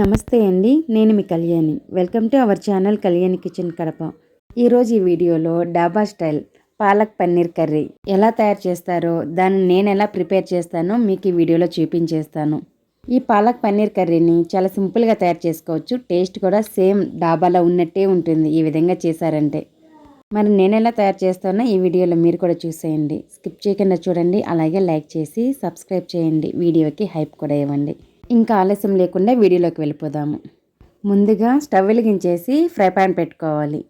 నమస్తే అండి నేను మీ Kalyani. Welcome to our channel Kalyani kitchen Kadapa. ఈరోజు ఈ వీడియోలో డాబా స్టైల్ పాలక్ పన్నీర్ కర్రీ ఎలా తయారు చేస్తారో దాన్ని నేను ఎలా ప్రిపేర్ చేస్తానో మీకు ఈ వీడియోలో చూపించేస్తాను. ఈ పాలక్ పన్నీర్ కర్రీని చాలా సింపుల్గా తయారు చేసుకోవచ్చు. టేస్ట్ కూడా సేమ్ డాబాలో ఉన్నట్టే ఉంటుంది ఈ విధంగా చేశారంటే. మరి నేను ఎలా తయారు చేస్తానో ఈ వీడియోలో మీరు కూడా చూసేయండి. స్కిప్ చేయకుండా చూడండి అలాగే లైక్ చేసి సబ్స్క్రైబ్ చేయండి. వీడియోకి హైప్ కూడా ఇవ్వండి. ఇంకా ఆలస్యం లేకుండా వీడియోలోకి వెళ్ళిపోదాము. ముందుగా స్టవ్ వెలిగించేసి ఫ్రై పాన్ పెట్టుకోవాలి.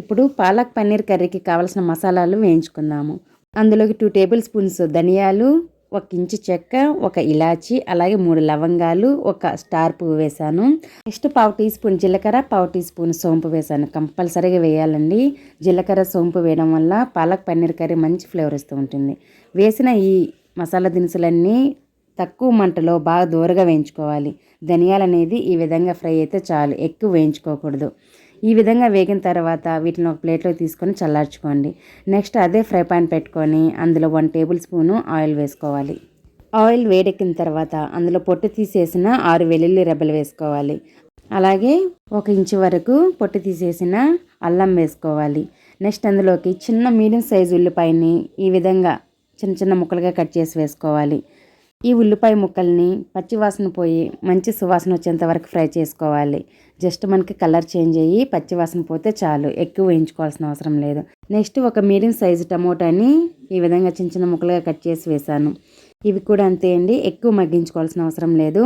ఇప్పుడు పాలక్ పన్నీర్ కర్రీకి కావాల్సిన మసాలాలు వేయించుకుందాము. అందులోకి టూ టేబుల్ స్పూన్స్ ధనియాలు ఒక ఇంచు చెక్క ఒక ఇలాచి అలాగే మూడు లవంగాలు ఒక స్టార్ పువ్వు వేశాను. నెక్స్ట్ పావు టీ స్పూన్ జీలకర్ర పావు టీ స్పూన్ సోంపు వేసాను కంపల్సరీగా వేయాలండి. జీలకర్ర సోంపు వేయడం వల్ల పాలక్ పన్నీర్ కర్రీ మంచి ఫ్లేవర్ ఇస్తూ ఉంటుంది. వేసిన ఈ మసాలా దినుసులన్నీ తక్కువ మంటలో బాగా దూరగా వేయించుకోవాలి. ధనియాలు అనేది ఈ విధంగా ఫ్రై అయితే చాలు ఎక్కువ వేయించుకోకూడదు. ఈ విధంగా వేగిన తర్వాత వీటిని ఒక ప్లేట్లో తీసుకొని చల్లార్చుకోండి. నెక్స్ట్ అదే ఫ్రై పాన్ పెట్టుకొని అందులో వన్ టేబుల్ స్పూను ఆయిల్ వేసుకోవాలి. ఆయిల్ వేడెక్కిన తర్వాత అందులో పొట్టు తీసేసిన ఆరు వెల్లుల్లి రెబ్బలు వేసుకోవాలి. అలాగే ఒక ఇంచు వరకు పొట్టు తీసేసిన అల్లం వేసుకోవాలి. నెక్స్ట్ అందులోకి చిన్న మీడియం సైజు ఉల్లిపాయని ఈ విధంగా చిన్న చిన్న ముక్కలుగా కట్ చేసి వేసుకోవాలి. ఈ ఉల్లిపాయ ముక్కల్ని పచ్చివాసన పోయి మంచి సువాసన వచ్చేంత వరకు ఫ్రై చేసుకోవాలి. జస్ట్ మనకి కలర్ చేంజ్ అయ్యి పచ్చివాసన పోతే చాలు. ఎక్కువ వేయించుకోవాల్సిన అవసరం లేదు. నెక్స్ట్ ఒక మీడియం సైజు టమోటాని ఈ విధంగా చిన్న చిన్న ముక్కలుగా కట్ చేసి వేసాను ఇవి కూడా అంతే అండి. ఎక్కువ మగ్గించుకోవాల్సిన అవసరం లేదు.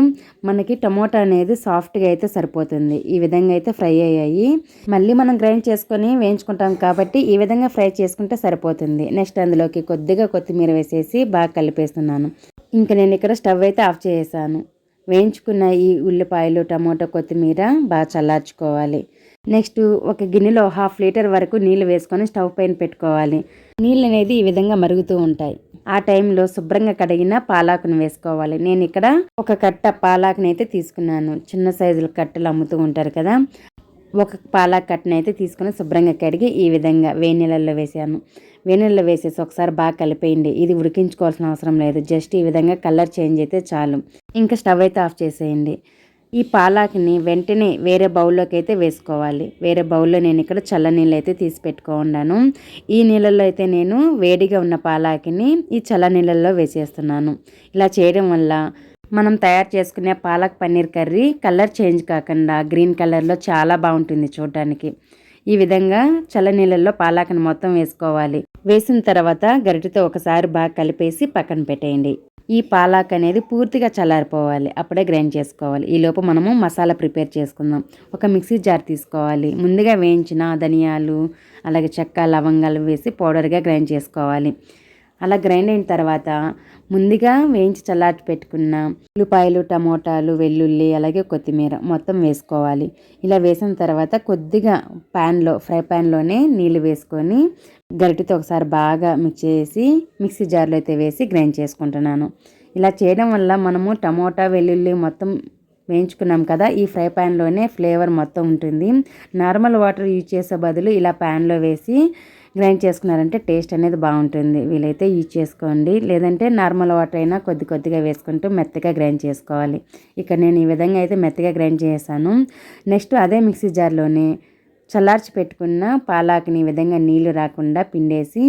మనకి టమోటా అనేది సాఫ్ట్గా అయితే సరిపోతుంది. ఈ విధంగా అయితే ఫ్రై అయ్యాయి. మళ్ళీ మనం గ్రైండ్ చేసుకొని వేయించుకుంటాం కాబట్టి ఈ విధంగా ఫ్రై చేసుకుంటే సరిపోతుంది. నెక్స్ట్ అందులోకి కొద్దిగా కొత్తిమీర వేసేసి బాగా కలిపేస్తున్నాను. ఇంక నేను ఇక్కడ స్టవ్ అయితే ఆఫ్ చేసాను వేయించుకున్న ఈ ఉల్లిపాయలు టమోటా కొత్తిమీర బాగా చల్లార్చుకోవాలి. నెక్స్ట్ ఒక గిన్నెలో హాఫ్ లీటర్ వరకు నీళ్ళు వేసుకొని స్టవ్ పైన పెట్టుకోవాలి. నీళ్ళు అనేది ఈ విధంగా మరుగుతూ ఉంటాయి. ఆ టైంలో శుభ్రంగా కడిగిన పాలాకును వేసుకోవాలి. నేను ఇక్కడ ఒక కట్ట పాలాకుని అయితే తీసుకున్నాను. చిన్న సైజుల కట్టలు అమ్ముతూ ఉంటారు కదా. ఒక పాలాక్ కట్టను అయితే తీసుకుని శుభ్రంగా కడిగి ఈ విధంగా వేడి నీళ్ళల్లో వేసాను. వెన్నెల్లో వేసేసి ఒకసారి బాగా కలిపేయండి. ఇది ఉడికించుకోవాల్సిన అవసరం లేదు. జస్ట్ ఈ విధంగా కలర్ చేంజ్ అయితే చాలు. ఇంకా స్టవ్ అయితే ఆఫ్ చేసేయండి. ఈ పాలాకిని వెంటనే వేరే బౌల్లోకి అయితే వేసుకోవాలి. వేరే బౌల్లో నేను ఇక్కడ చల్ల నీళ్ళు అయితే తీసి పెట్టుకోండాను ఈ నీళ్ళల్లో అయితే నేను వేడిగా ఉన్న పాలాకిని ఈ చల్ల నీళ్ళల్లో వేసేస్తున్నాను. ఇలా చేయడం వల్ల మనం తయారు చేసుకునే palak paneer curry colour change కాకుండా గ్రీన్ కలర్లో చాలా బాగుంటుంది చూడటానికి ఈ విధంగా చల్ల నీళ్ళల్లో మొత్తం వేసుకోవాలి. వేసిన తర్వాత గరిటెతో ఒకసారి బాగా కలిపేసి పక్కన పెట్టేయండి. ఈ పాలాక్ అనేది పూర్తిగా చల్లారిపోవాలి. అప్పుడే గ్రైండ్ చేసుకోవాలి. ఈ లోపు మనము మసాలా ప్రిపేర్ చేసుకుందాం. ఒక మిక్సీ జార్ తీసుకోవాలి. ముందుగా వేయించిన ధనియాలు అలాగే చెక్క లవంగాలు వేసి పౌడర్గా గ్రైండ్ చేసుకోవాలి. అలా గ్రైండ్ అయిన తర్వాత ముందుగా వేయించి చల్లార్చి పెట్టుకున్న ఉల్లిపాయలు టమోటాలు వెల్లుల్లి అలాగే కొత్తిమీర మొత్తం వేసుకోవాలి. ఇలా వేసిన తర్వాత కొద్దిగా ప్యాన్లో ఫ్రై ప్యాన్లోనే నీళ్ళు వేసుకొని గరిటితో ఒకసారి బాగా మిక్స్ చేసి మిక్సీ జార్లో అయితే వేసి గ్రైండ్ చేసుకుంటున్నాను. ఇలా చేయడం వల్ల మనము టమోటా వెల్లుల్లి మొత్తం వేయించుకున్నాం కదా ఈ ఫ్రై ప్యాన్లోనే ఫ్లేవర్ మొత్తం ఉంటుంది. నార్మల్ వాటర్ యూజ్ చేసే బదులు ఇలా ప్యాన్లో వేసి గ్రైండ్ చేసుకున్నారంటే టేస్ట్ అనేది బాగుంటుంది. వీలైతే యూజ్ చేసుకోండి. లేదంటే నార్మల్ వాటర్ అయినా కొద్ది కొద్దిగా వేసుకుంటూ మెత్తగా గ్రైండ్ చేసుకోవాలి. ఇక్కడ నేను ఈ విధంగా అయితే మెత్తగా గ్రైండ్ చేశాను. నెక్స్ట్ అదే మిక్సీ జార్లోనే చల్లార్చి పెట్టుకున్న పాలాకుని ఈ విధంగా నీళ్ళు రాకుండా పిండేసి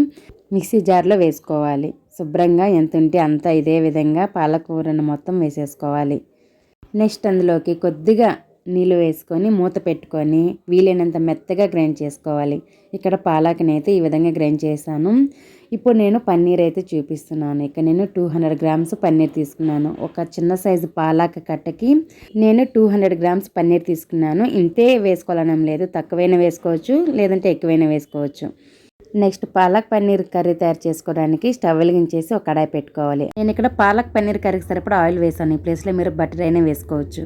మిక్సీ జార్లో వేసుకోవాలి. శుభ్రంగా ఎంత ఉంటే అంత ఇదే విధంగా పాలకూరను మొత్తం వేసేసుకోవాలి. నెక్స్ట్ అందులోకి కొద్దిగా నీళ్ళు వేసుకొని మూత పెట్టుకొని వీలైనంత మెత్తగా గ్రైండ్ చేసుకోవాలి. ఇక్కడ పాలాకని అయితే ఈ విధంగా గ్రైండ్ చేశాను. ఇప్పుడు నేను పన్నీర్ అయితే చూపిస్తున్నాను. ఇక్కడ నేను టూ హండ్రెడ్ గ్రామ్స్ పన్నీర్ తీసుకున్నాను. ఒక చిన్న సైజు పాలాక కట్టకి నేను టూ హండ్రెడ్ గ్రామ్స్ పన్నీర్ తీసుకున్నాను. ఇంతే వేసుకోవాలనం లేదు. తక్కువైనా వేసుకోవచ్చు లేదంటే ఎక్కువైనా వేసుకోవచ్చు. నెక్స్ట్ పాలక్ పన్నీర్ కర్రీ తయారు చేసుకోవడానికి స్టవ్ వెలిగించేసి ఒక కడాయి పెట్టుకోవాలి. నేను ఇక్కడ పాలక్ పన్నీర్ కర్రీకి సరిపడా ఆయిల్ వేసాను ఈ ప్లేస్లో మీరు బటర్ అయినా వేసుకోవచ్చు.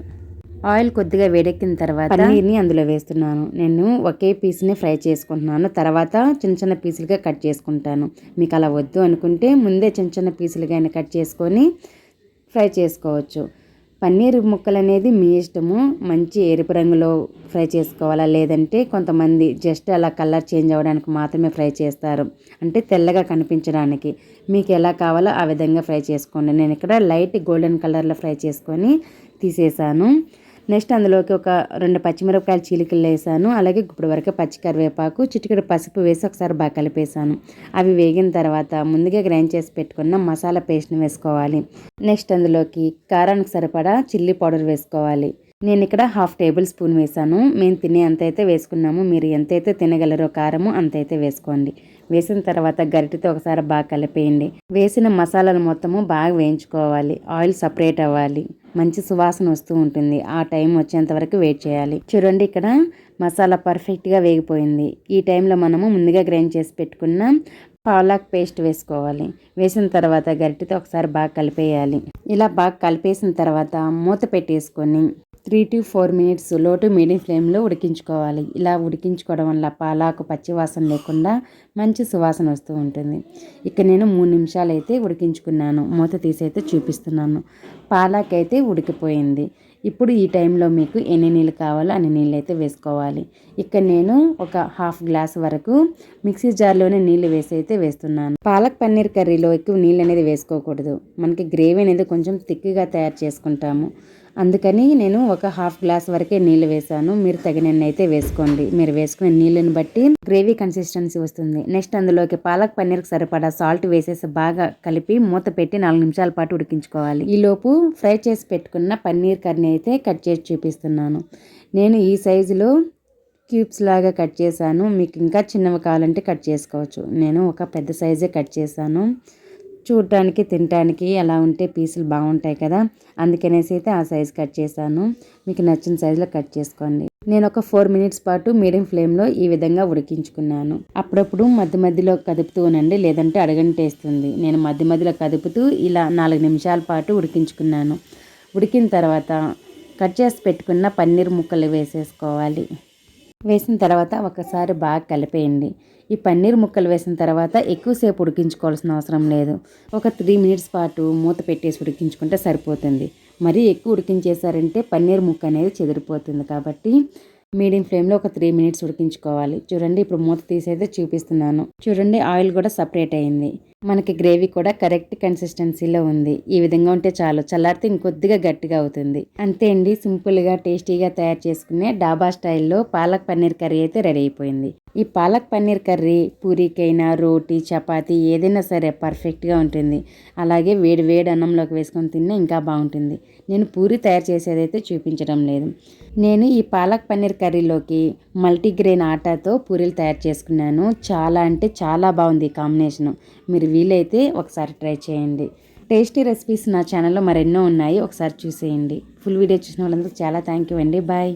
ఆయిల్ కొద్దిగా వేడెక్కిన తర్వాత పన్నీర్ని అందులో వేస్తున్నాను. నేను ఒకే పీస్ని ఫ్రై చేసుకుంటున్నాను. తర్వాత చిన్న చిన్న పీసులుగా కట్ చేసుకుంటాను. మీకు అలా వద్దు అనుకుంటే ముందే చిన్న చిన్న పీసులుగా కట్ చేసుకొని ఫ్రై చేసుకోవచ్చు. పన్నీర్ ముక్కలు అనేది మీ ఇష్టము. మంచి ఎరుపు రంగులో ఫ్రై చేసుకోవాలా? లేదంటే కొంతమంది జస్ట్ అలా కలర్ చేంజ్ అవ్వడానికి మాత్రమే ఫ్రై చేస్తారు. అంటే తెల్లగా కనిపించడానికి. మీకు ఎలా కావాలో ఆ విధంగా ఫ్రై చేసుకోండి. నేను ఇక్కడ లైట్ గోల్డెన్ కలర్లో ఫ్రై చేసుకొని తీసేసాను నెక్స్ట్ అందులోకి ఒక రెండు పచ్చిమిరపకాయలు చీలికలు వేసాను. అలాగే ఇప్పుడు వరకు పచ్చి కరివేపాకు చిటికెడు పసుపు వేసి ఒకసారి బాగా కలిపేసాను. అవి వేగిన తర్వాత ముందుగా గ్రైండ్ చేసి పెట్టుకున్న మసాలా పేస్ట్ని వేసుకోవాలి. నెక్స్ట్ అందులోకి కారానికి సరిపడా చిల్లీ పౌడర్ వేసుకోవాలి. నేను ఇక్కడ హాఫ్ టేబుల్ స్పూన్ వేసాను మేము తినే అంత అయితే వేసుకున్నాము. మీరు ఎంతైతే తినగలరో కారము అంతైతే వేసుకోండి. వేసిన తర్వాత గరిటితో ఒకసారి బాగా కలిపేయండి. వేసిన మసాలాలు మొత్తము బాగా వేయించుకోవాలి. ఆయిల్ సపరేట్ అవ్వాలి. మంచి సువాసన వస్తూ ఉంటుంది. ఆ టైం వచ్చేంత వరకు వెయిట్ చేయాలి. చూడండి ఇక్కడ మసాలా పర్ఫెక్ట్గా వేగిపోయింది. ఈ టైంలో మనము ముందుగా గ్రైండ్ చేసి పెట్టుకున్న పాలాక్ పేస్ట్ వేసుకోవాలి. వేసిన తర్వాత గరిటితో ఒకసారి బాగా కలిపేయాలి. ఇలా బాగా కలిపేసిన తర్వాత మూత పెట్టేసుకొని త్రీ టు ఫోర్ మినిట్స్లో టు మీడియం ఫ్లేమ్లో ఉడికించుకోవాలి. ఇలా ఉడికించుకోవడం వల్ల పాలాకు పచ్చివాసన లేకుండా మంచి సువాసన వస్తూ ఉంటుంది. ఇక్కడ నేను మూడు నిమిషాలు అయితే ఉడికించుకున్నాను. మూత తీసి అయితే చూపిస్తున్నాను. పాలాక్ అయితే ఉడికిపోయింది. ఇప్పుడు ఈ టైంలో మీకు ఎన్ని నీళ్ళు కావాలో అన్ని నీళ్ళు అయితే వేసుకోవాలి. ఇక్కడ నేను ఒక హాఫ్ గ్లాస్ వరకు మిక్సీ జార్లోనే నీళ్ళు వేసి అయితే వేస్తున్నాను. పాలక్ పన్నీర్ కర్రీలో ఎక్కువ నీళ్ళు అనేది వేసుకోకూడదు. మనకి గ్రేవీ అనేది కొంచెం థిక్గా తయారు చేసుకుంటాము. అందుకని నేను ఒక హాఫ్ గ్లాస్ వరకే నీళ్ళు వేసాను మీరు తగినన్ని అయితే వేసుకోండి. మీరు వేసుకునే నీళ్ళని బట్టి గ్రేవీ కన్సిస్టెన్సీ వస్తుంది. నెక్స్ట్ అందులోకి పాలక్ పన్నీర్కి సరిపడా సాల్ట్ వేసేసి బాగా కలిపి మూత పెట్టి నాలుగు నిమిషాల పాటు ఉడికించుకోవాలి. ఈలోపు ఫ్రై చేసి పెట్టుకున్న పన్నీర్ కర్రీ అయితే కట్ చేసి చూపిస్తున్నాను. నేను ఈ సైజులో క్యూబ్స్ లాగా కట్ చేశాను. మీకు ఇంకా చిన్నవి కావాలంటే కట్ చేసుకోవచ్చు. నేను ఒక పెద్ద సైజే కట్ చేశాను. చూడటానికి తినటానికి అలా ఉంటే పీసులు బాగుంటాయి కదా. అందుకనేసి అయితే ఆ సైజ్ కట్ చేశాను. మీకు నచ్చిన సైజులో కట్ చేసుకోండి. నేను ఒక ఫోర్ మినిట్స్ పాటు మీడియం ఫ్లేమ్లో ఈ విధంగా ఉడికించుకున్నాను. అప్పుడప్పుడు మధ్య మధ్యలో కదుపుతూ ఉనండి లేదంటే అడగంటేస్తుంది నేను మధ్య మధ్యలో కదుపుతూ ఇలా నాలుగు నిమిషాల పాటు ఉడికించుకున్నాను. ఉడికిన తర్వాత కట్ చేసి పెట్టుకున్న పన్నీర్ ముక్కలు వేసేసుకోవాలి. వేసిన తర్వాత ఒకసారి బాగా కలిపేయండి. ఈ పన్నీర్ ముక్కలు వేసిన తర్వాత ఎక్కువసేపు ఉడికించుకోవాల్సిన అవసరం లేదు. ఒక త్రీ మినిట్స్ పాటు మూత పెట్టేసి ఉడికించుకుంటే సరిపోతుంది. మరీ ఎక్కువ ఉడికించేసారంటే పన్నీర్ ముక్క అనేది చెదిరిపోతుంది కాబట్టి మీడియం ఫ్లేమ్లో ఒక త్రీ మినిట్స్ ఉడికించుకోవాలి. చూడండి ఇప్పుడు మూత తీసైతే చూపిస్తున్నాను. చూడండి ఆయిల్ కూడా సపరేట్ అయింది. మనకి గ్రేవీ కూడా కరెక్ట్ కన్సిస్టెన్సీలో ఉంది. ఈ విధంగా ఉంటే చాలు. చల్లారితే ఇంకొద్దిగా గట్టిగా అవుతుంది. అంతే అండి సింపుల్గా టేస్టీగా తయారు చేసుకునే డాబా స్టైల్లో పాలక్ పన్నీర్ కర్రీ అయితే రెడీ అయిపోయింది. ఈ పాలక్ పన్నీర్ కర్రీ పూరికైనా రోటీ చపాతీ ఏదైనా సరే పర్ఫెక్ట్గా ఉంటుంది. అలాగే వేడి వేడి అన్నంలోకి వేసుకొని తిన్నా ఇంకా బాగుంటుంది. నేను పూరి తయారు చేసేదైతే చూపించడం లేదు. నేను ఈ పాలక్ పన్నీర్ కర్రీలోకి మల్టీగ్రెయిన్ ఆటాతో పూరీలు తయారు చేసుకున్నాను. చాలా అంటే చాలా బాగుంది ఈ కాంబినేషను. మీరు వీలైతే ఒకసారి ట్రై చేయండి. టేస్టీ రెసిపీస్ నా ఛానల్లో మరెన్నో ఉన్నాయి. ఒకసారి చూసేయండి. ఫుల్ వీడియో చూసిన వాళ్ళందరికీ చాలా థ్యాంక్ యూ అండి. బాయ్.